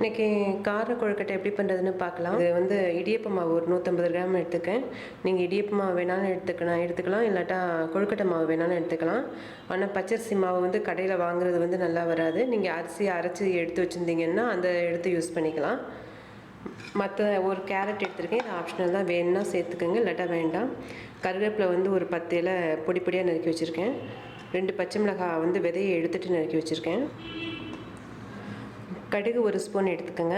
இன்றைக்கி கார கொழுக்கட்டை எப்படி பண்ணுறதுன்னு பார்க்கலாம். இது வந்து இடியப்ப மாவு ஒரு நூற்றம்பது கிராம் எடுத்துக்கேன். நீங்கள் இடியப்ப மாவு வேணாலும் எடுத்துக்கலாம் எடுத்துக்கலாம். இல்லாட்டா கொழுக்கட்டை மாவு வேணாலும் எடுத்துக்கலாம். ஆனால் பச்சரிசி மாவு வந்து கடையில் வாங்குறது வந்து நல்லா வராது. நீங்கள் அரிசி அரைச்சி எடுத்து வச்சுருந்தீங்கன்னா அந்த எடுத்து யூஸ் பண்ணிக்கலாம். மற்ற ஒரு கேரட் எடுத்துருக்கேன். இது ஆப்ஷனல் தான். வேணும்னா சேர்த்துக்கோங்க. இல்லாட்டா வேண்டாம். கருவேப்பிலை வந்து ஒரு பத்து இலை பொடி பொடியாக நறுக்கி வச்சுருக்கேன். ரெண்டு பச்சை மிளகாய் வந்து விதையை எடுத்துகிட்டு நறுக்கி வச்சுருக்கேன். கடுகு ஒரு ஸ்பூன் எடுத்துக்கோங்க.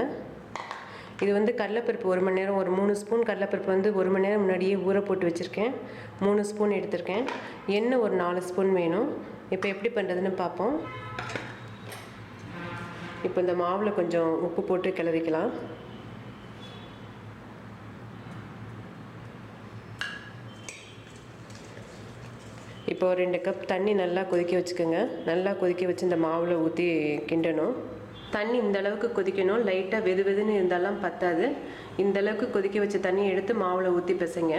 இது வந்து கடலைப்பருப்பு ஒரு மணி நேரம் ஒரு மூணு ஸ்பூன் கடலைப்பருப்பு வந்து ஒரு மணி நேரம் முன்னாடியே ஊற போட்டு வச்சுருக்கேன். மூணு ஸ்பூன் எடுத்திருக்கேன். எண்ணெய் ஒரு நாலு ஸ்பூன் வேணும். இப்போ எப்படி பண்ணுறதுன்னு பார்ப்போம். இப்போ இந்த மாவில் கொஞ்சம் உப்பு போட்டு கிளறிக்கலாம். இப்போ ரெண்டு கப் தண்ணி நல்லா கொதிக்க வச்சுக்கோங்க. நல்லா கொதிக்க வச்சு இந்த மாவில் ஊற்றி கிண்டணும். தண்ணி இந்த அளவுக்கு கொதிக்கணும். லைட்டாக வெது வெதுன்னு இருந்தாலும் பத்தாது. இந்த அளவுக்கு கொதிக்க வச்ச தண்ணியை எடுத்து மாவில் ஊற்றி பிசைங்க.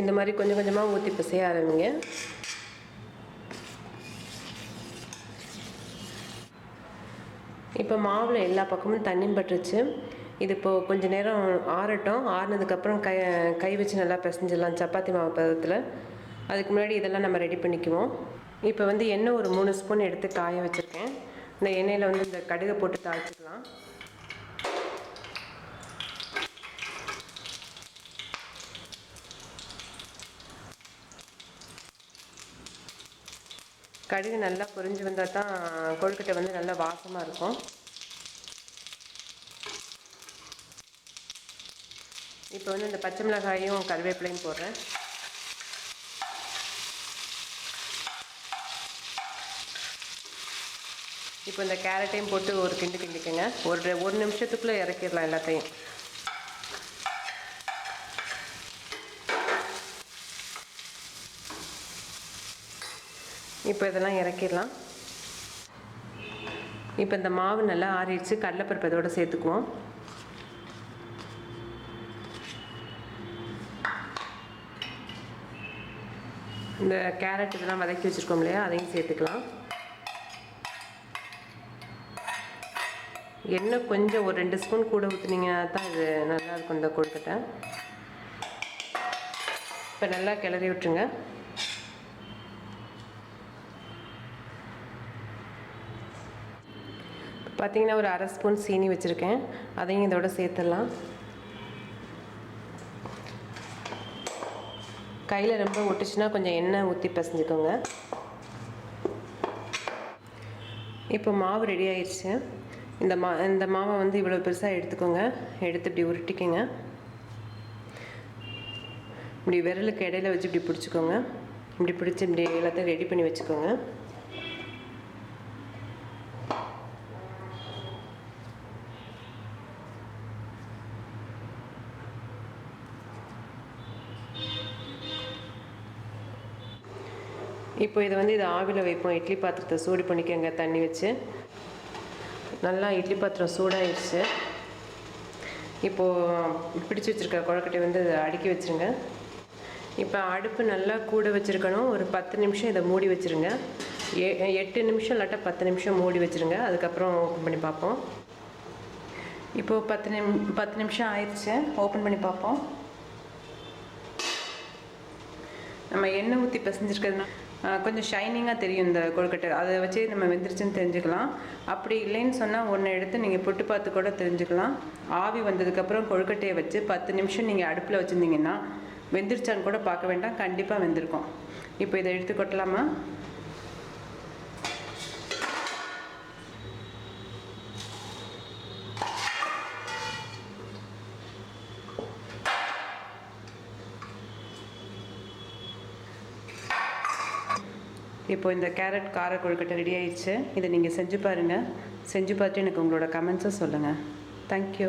இந்த மாதிரி கொஞ்சம் கொஞ்சமாக ஊற்றி பிசைய ஆரம்பிங்க. இப்போ மாவில் எல்லா பக்கமும் தண்ணி பட்டுருச்சு. இது இப்போது கொஞ்சம் நேரம் ஆறட்டும். ஆறுனதுக்கப்புறம் கை கை வச்சு நல்லா பிசைஞ்சிடலாம். சப்பாத்தி மாவு பதத்தில். அதுக்கு முன்னாடி இதெல்லாம் நம்ம ரெடி பண்ணிக்குவோம். இப்போ வந்து எண்ணெய் ஒரு மூணு ஸ்பூன் எடுத்து காய வச்சுருக்கேன். இந்த எண்ணெயில் வந்து இந்த கடுகை போட்டு தாளிச்சிக்கலாம். கடுகு நல்லா பொரிஞ்சு வந்தால் தான் கொழுக்கட்டை வந்து நல்லா வாசமாக இருக்கும். இப்போ வந்து இந்த பச்சை மிளகாயும் கருவேப்பிலையும் போடுறேன். இப்போ இந்த கேரட்டையும் போட்டு ஒரு கிண்டு கிண்டிக்கோங்க. ஒரு ஒரு நிமிஷத்துக்குள்ளே இறக்கிடலாம் எல்லாத்தையும். இப்போ இதெல்லாம் இறக்கிடலாம். இப்போ இந்த மாவு நல்லா ஆறிடுச்சு. கடலைப்பருப்பு இதோட சேர்த்துக்குவோம். இந்த கேரட் இதெல்லாம் வதக்கி வச்சுருக்கோம் இல்லையா? அதையும் சேர்த்துக்கலாம். எண்ணெய் கொஞ்சம் ஒரு ரெண்டு ஸ்பூன் கூட ஊற்றுனீங்கன்னா தான் இது நல்லாயிருக்கும். இந்த கொழுக்கட்டை. இப்போ நல்லா கிளறி விட்டுருங்க. பார்த்தீங்கன்னா ஒரு அரை ஸ்பூன் சீனி வச்சுருக்கேன். அதையும் இதோட சேர்த்துடலாம். கையில் ரொம்ப ஒட்டுச்சுன்னா கொஞ்சம் எண்ணெய் ஊற்றி பசஞ்சுக்கோங்க. இப்போ மாவு ரெடி ஆயிடுச்சு இந்த மா இந்த மாவை வந்து இவ்வளோ பெருசாக எடுத்துக்கோங்க. எடுத்து இப்படி உருட்டிக்கோங்க. இப்படி விரலுக்கு இடையில வச்சு இப்படி பிடிச்சிக்கோங்க. இப்படி பிடிச்சி இப்படி எல்லாத்தையும் ரெடி பண்ணி வச்சுக்கோங்க. இப்போ இதை வந்து இதை ஆவியில் வைப்போம். இட்லி பாத்திரத்தை சூடு பண்ணிக்கோங்க தண்ணி வச்சு. நல்லா இட்லி பாத்திரம் சூடாயிடுச்சு இப்போது பிடிச்சி வச்சுருக்க குழக்கட்டை வந்து இதை அடுக்கி வச்சுருங்க. இப்போ அடுப்பு நல்லா கூட வச்சுருக்கணும். ஒரு பத்து நிமிஷம் இதை மூடி வச்சுருங்க. எ எட்டு நிமிஷம் இல்லாட்டா பத்து நிமிஷம் மூடி வச்சுருங்க. அதுக்கப்புறம் ஓப்பன் பண்ணி பார்ப்போம். இப்போது பத்து நிம் பத்து நிமிஷம் ஆயிடுச்சு ஓப்பன் பண்ணி பார்ப்போம். நம்ம எண்ணெய் ஊற்றி பிசைஞ்சிருக்கிறதுனா கொஞ்சம் ஷைனிங்காக தெரியும் இந்த கொழுக்கட்டை. அதை வச்சு நம்ம வெந்துருச்சுன்னு தெரிஞ்சுக்கலாம். அப்படி இல்லைன்னு சொன்னால் ஒன்று எடுத்து நீங்கள் புட்டு பார்த்து கூட தெரிஞ்சுக்கலாம். ஆவி வந்ததுக்கப்புறம் கொழுக்கட்டையை வச்சு பத்து நிமிஷம் நீங்கள் அடுப்பில் வச்சுருந்தீங்கன்னா வெந்துருச்சான்னு கூட பார்க்க வேண்டாம். கண்டிப்பாக வெந்திருக்கும். இப்போ இதை எடுத்து கொட்டலாமா? இப்போ இந்த கேரட் கார கொழுக்கட்டை ரெடி ஆயிடுச்சு. இதை நீங்கள் செஞ்சு பாருங்கள் செஞ்சு பார்த்துட்டு எனக்கு உங்களோட கமெண்ட்ஸை சொல்லுங்கள் தேங்க்யூ